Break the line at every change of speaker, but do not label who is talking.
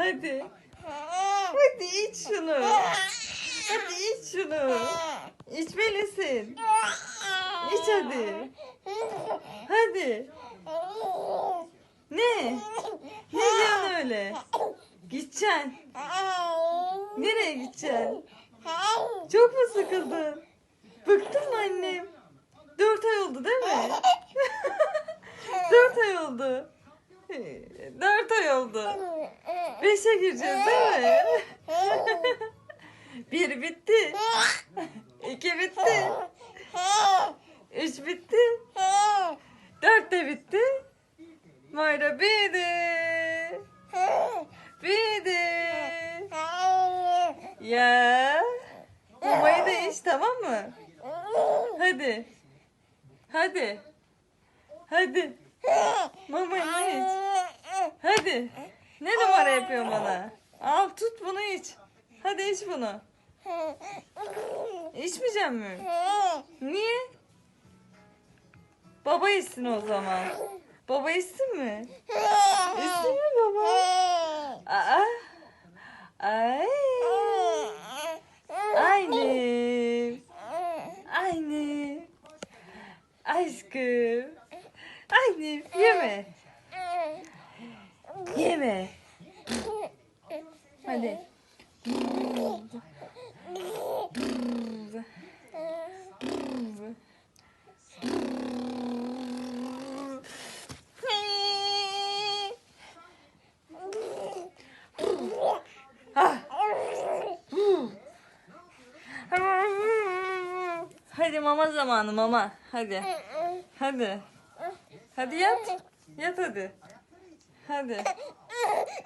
Hadi. Hadi iç şunu. Hadi iç şunu. İçmelisin. İç hadi. Hadi. Ne? Ne diyorsun öyle? Gideceksin. Nereye gideceksin? Çok mu sıkıldın? Bıktın mı annem? Dört ay oldu değil mi? Dört ay oldu. Dört ay oldu. Beşe gireceğiz değil mi? Bir bitti. İki bitti. Üç bitti. Dört de bitti. Mayra büyüdü. Büyüdü. Ya. Mamayı da iç tamam mı? Hadi. Hadi. Hadi. Mamayı iç. Hadi. Ne numara yapıyorsun bana? Al tut bunu iç. Hadi iç bunu. İçmeyecek mi? Niye? Baba içsin o zaman. Baba içsin mi? İçsin mi baba? Aa. Ay. Annem. Annem. Aşkım. Annem yeme. Yeme. Hadi. Hadi mama zamanı mama. Hadi. Hadi. Hadi yat. Yat hadi. Hadi.